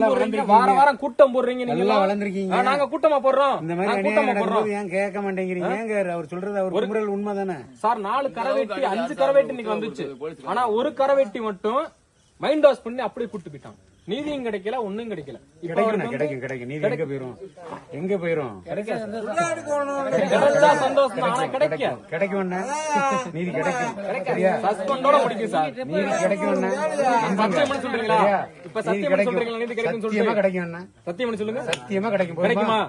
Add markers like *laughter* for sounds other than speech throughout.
வாரம் வாரம் கூட்டம் போடுறீங்க நீங்க. வளர்ந்துருக்கீங்க. நாங்க கூட்டமா போடுறோம். இந்த மாதிரி கூட்டமா போடுறோம். ஏன் கேட்க மாட்டேங்கிறீங்க? ஏங்க அவர் சொல்றது அவர் குமுறல் உண்மைதானே? சார் நாலு கரவெட்டி அஞ்சு கரவெட்டி இன்னைக்கு வந்துச்சு. ஆனா ஒரு கரவெட்டி மட்டும் மைண்ட் வாஷ் பண்ணி அப்படியே கூட்டு போயிட்டாங்க. நீதியும் கிடைக்கல ஒண்ணும் கிடைக்கல. கிடைக்கும் கிடைக்கும் கிடைக்கும் நீதி எங்க போயிரும்? எங்க போயிரும்? கிடைச்சா சந்தோஷம் தான். ஆனா கிடைக்க கிடைக்கும். அண்ணா. நீதி கிடைக்கும். சரியா? சஸ்பெண்டோட முடிக்கும் சார். நீதி கிடைக்கும் அண்ணா. சத்தியம் சொல்றீங்களா? இப்ப சத்தியம் கிடைக்கும். சொல்றீங்களா? நீதி கிடைக்கும் சத்தியமா கிடைக்கும் அண்ணா. சத்தியம் சொல்லுங்க. சத்தியமா கிடைக்கும். கிடைக்குமா?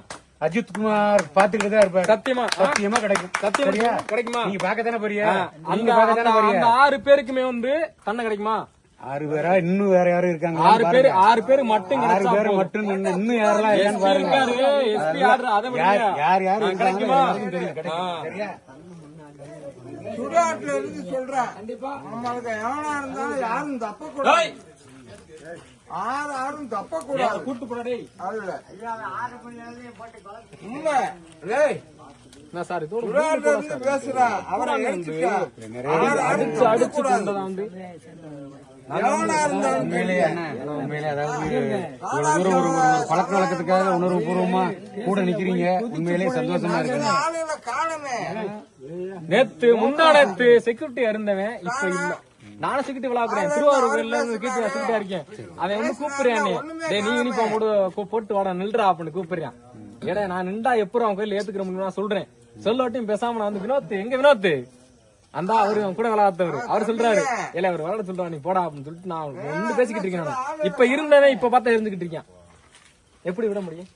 அஜித் குமார் பாத்துக்கிட்டு தான் இருப்பாரு. சத்தியமா? சத்தியமா கிடைக்கும். சத்தியம் கிடைக்குமா? நீங்க பாக்கத்தானே போறியா அந்த நீங்க போறியா அந்த ஆறு பேருக்குமே வந்து தண்டனை கிடைக்குமா? ஆறு பேரா? இன்னும் வேற யாரும் இருக்காங்க ஆறு பேர் ஆறு பேர் மட்டும் ஆறு பேர். மட்டும் இன்னும் யாரெல்லாம் இருக்கான்னு SP பாருங்க. யார். யார் யார் இருக்காங்க. சரியா? சுடுகாட்டுல இருந்து சொல்றேன். நம்மளுக்கு எவனா இருந்தாலும் யாரும் தப்ப கூடாது ஏய், ஆறு ஆறும் தப்ப கூடாது கூட்டு போடா டேய். அதுல. உண்மை. டேய், என்ன சார் இதோட சுடுகாட்டுல இருந்து பேசுறா அவரை அடிச்சு வந்து உண்மையிலே பழக்க வழக்கத்துக்காக உணர்வு பூர்வமா கூட நிக்கிறீங்க. உண்மையிலேயே சந்தோஷமா இருக்கு நேத்து முந்தா நேத்து செக்யூரிட்டி இருந்தவன் இப்ப இல்ல. நானும் செக்யூரிட்டி விளாக்குறேன். திருவாரூர்ல செக்யூரிட்டி செக்யூரிட்டியா இருக்கேன். அவன் வந்து கூப்பிடுறான். டேய் நீ யூனிஃபார்ம் போடு கூ- போட்டு வாடா நில்றா அப்படின்னு கூப்பிடுறான். ஏடா நான் நின்றா எப்பறம் அவன் கையில ஏத்துக்கிற முடியும் நான் சொல்றேன். சொல்லட்டும் பேசாம நான் வந்து வினோத் எங்க வினோத் அந்த அவரு கூட விளையாடுறவர். அவர் சொல்றாரு இல்ல அவர் விளையாட சொல்றான் நீ போடா அப்படின்னு சொல்லிட்டு நான் ஒன்று பேசிக்கிட்டு இருக்கேன். இப்ப இருந்தவன் இப்ப பார்த்தா இருந்துகிட்டு இருக்கான். எப்படி விட முடியும்?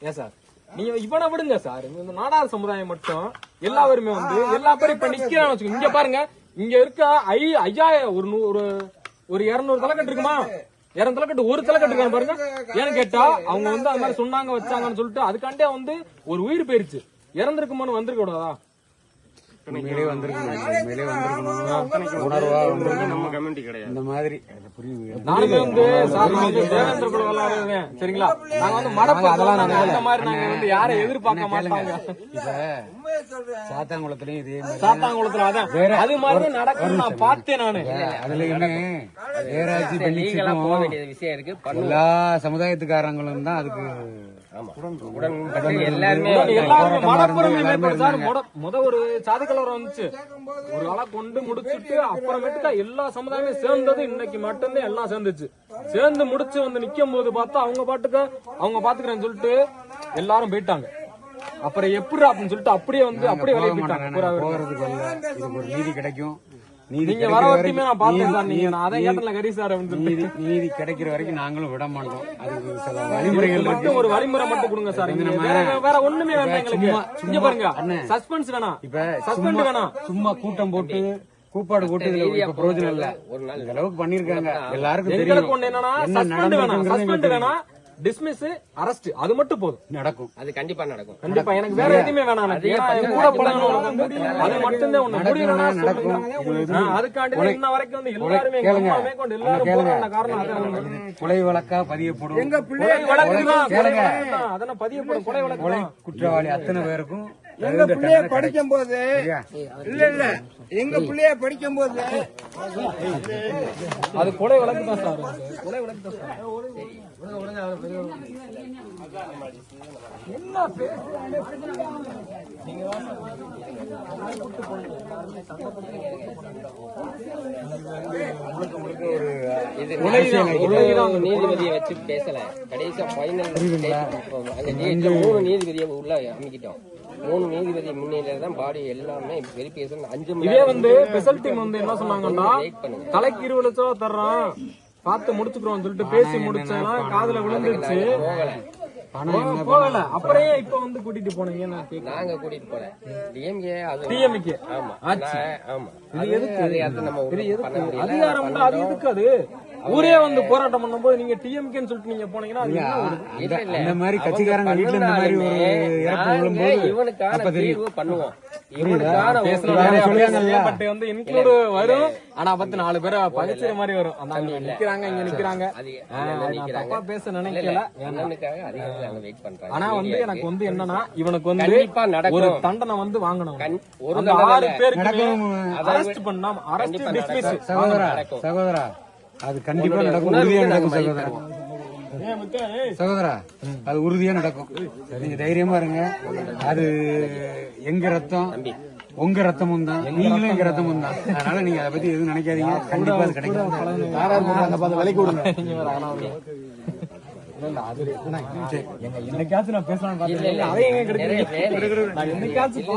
ஏன் சார்? நீங்க இவனை விடுங்க சார். இந்த நாடார் சமுதாயம் மட்டும் எல்லாருமே வந்து எல்லா பேரும் இப்ப நிக்கிறான்னு வச்சுக்கோங்க இங்க பாருங்க இங்க இருக்க ஐ ஐயாயிரம் ஒரு நூ- ஒரு ஒரு இருநூறு தலைக்கட்டு இருக்குமா? இருநூறு தலைக்கட்டு ஒரு தலைக்கட்டு இருக்கான்னு பாருங்க. ஏன்னு கேட்டா அவங்க வந்து அது மாதிரி சொன்னாங்க வச்சாங்கன்னு சொல்லிட்டு அதுக்காண்டே வந்து ஒரு உயிர் போயிருச்சு. இறந்திருக்குமான்னு வந்திருக்க கூடாதா? உண்மையிலே வந்திருக்கணும். உண்மையிலே வந்திருக்கணும். உணர்வா வந்திருக்கணும் நம்ம கம்யூனிட்டி கிடையாது. இந்த மாதிரி நானுமே வந்து தேவேந்திர குல விளையாடுவேன் சரிங்களா? நாங்க வந்து மடப்பு அதெல்லாம் அந்த மாதிரி நாங்க வந்து யாரை எதிர்பார்க்க மாட்டாங்க சாத்தாங்குளத்துலயும் இதே மாதிரி சாத்தாங்குளத்துல அதான். அது மாதிரி நடக்கும் நான் பார்த்தேன் நானு. அதுலயுமே ஏராஜி லீகலா போக பெண்ணிக்ஸுக்கும் வேண்டிய விஷயம் இருக்கு. பண்ணு எல்லா சமுதாயத்துக்காரங்களும் தான் அதுக்கு முத- முத ஒரு சாதி கலவரம் வந்துச்சு. ஒரு ஆளை கொண்டு முடிச்சுட்டு அப்புறமேட்டுக்கா எல்லா சமுதாயமே சேர்ந்தது இன்னைக்கு மட்டும்தான் எல்லாம் சேர்ந்துச்சு. சேர்ந்து முடிச்சு வந்து நிக்கும் போது பார்த்தா அவங்க பாட்டுக்கு அவங்க பாத்துக்கிறேன்னு சொல்லிட்டு எல்லாரும் போயிட்டாங்க. அப்புறம் எப்படி அப்படின்னு சொல்லிட்டு அப்படியே வந்து அப்படியே பேரும். போறதுக்கு ஒரு நீதி கிடைக்கும். நீங்க வர வரைக்கும் நான் பார்த்தேன் சார். நீங்க நீதி- நான் அதான் ஏத்தல கரி சார் நீதி நீதி கிடைக்கிற வரைக்கும் நாங்களும் விட மாட்டோம். அதுக்கு சில வழிமுறைகள் மட்டும் ஒரு வழிமுறை மட்டும் கொடுங்க சார். வேற வேற ஒண்ணுமே வேண்டாம் எங்களுக்கு. சும்மா- இங்க பாருங்க. சஸ்பென்ஸ் வேணாம். இப்ப சஸ்பெண்ட் சும்மா- வேணாம். சும்மா கூட்டம் போட்டு கூப்பாடு போட்டு இதுல இப்ப பிரயோஜனம் இல்ல. ஒரு நாள் அளவுக்கு பண்ணிருக்காங்க எல்லாருக்கும் தெரியும். என்னன்னா என்ன சஸ்பெண்ட் வேணாம். சஸ்பெண்ட் வேணாம். டிஸ்மிஸ் அரெஸ்ட் அது மட்டும் போதும். நடக்கும். அது கண்டிப்பா நடக்கும். கண்டிப்பா எனக்கு வேற எதுவுமே வேணாம் கூட வந்து அது சொல்லுங்க ஆ, அதுக்காண்டி இன்ன வரைக்கும் வந்து எல்லாருமே எங்க மேற்கொண்டு எல்லாரும் காரணம் அதான் கொலை வழக்கா பதியப்படும். கொலை வழக்கு தான், கொலை கேளுங்க. வழக்கு. அதெல்லாம் பதியப்படும். கொலை வழக்கு. குற்றவாளி அத்தனை பேருக்கும் எங்க பிள்ளைய படிக்கும் போது? இல்ல இல்ல. எங்க பிள்ளைய படிக்கும் போது அது கொலை வழக்கு தான் சார். கொலை வழக்கு தான் சார். என்ன பேசுறாங்க? நீதிபதியை வச்சு பேசல. கடைசியா டேட்ல மூணு நீதிபதியை உள்ள அமைக்கிட்டோம்? மூணு நீதிபதி முன்னிலையில தான் பாடி எல்லாமே வெரிஃபிகேஷன் அஞ்சு இதே வந்து ஸ்பெஷல் டீம் வந்து என்ன சொன்னாங்கன்னா தலைக்கு இருபது லட்சம் ரூபா தர்றோம் பார்த்து முடிச்சுக்கிறோம் சொல்லிட்டு பேசி முடிச்சேன்னா காதுல விழுந்துருச்சு. போகல. அப்புறம் இப்ப வந்து கூட்டிட்டு போனீங்க நாங்க கூட்டிட்டு போல. டிஎம்கே டிஎம்கே ஆமா. ஆமா. இது எதுக்கு? அது நம்ம அதிகாரம் அது எதுக்கு அது? ஊரே வந்து போராட்டம் பண்ணும்போது நீங்க டிஎம்கேன்னு சொல்லிட்டு நீங்க போனீங்கன்னா. அந்த மாதிரி கட்சிக்காரங்க வீட்டுல இந்த மாதிரி ஒரு இறப்பு விழும்போது இவனுக்கான தீர்வு பண்ணுவோம். வரும்? ஆனா பத்து நாலு பேரை பகிச்சிற மாதிரி வரும். அங்க நிக்கிறாங்க இங்க நிக்கிறாங்க. தப்பா பேச நினைக்கல. அண்ணனுக்காக அதிகாரிகள் அங்க வெயிட் பண்றாங்க ஆனா வந்து எனக்கு வந்து என்னன்னா இவனுக்கு வந்து. ஒரு தண்டனை வந்து வாங்கணும். கண்- ஒரு ஆறு பேருக்கு. அரெஸ்ட் பண்ணாம அரெஸ்ட். சகோதரா. சகோதரா. அது கண்டிப்பா நடக்கும். உறுதியா நடக்கும் சகோதரா. சகோதரா அது உறுதியா நடக்கும். நீங்க தைரியமா இருங்க. அது எங்க ரத்தம்? உங்க ரத்தமும் தான். நீங்களும் எங்க ரத்தமும் தான். அதனால நீங்க அதை பத்தி எதுவும் நினைக்காதீங்க. கண்டிப்பா அது கிடைக்கும். விலைக்கு விடுங்க *laughs* என்னைக்காச்சும் நான் பேசலாம் என்னைக்காச்சும்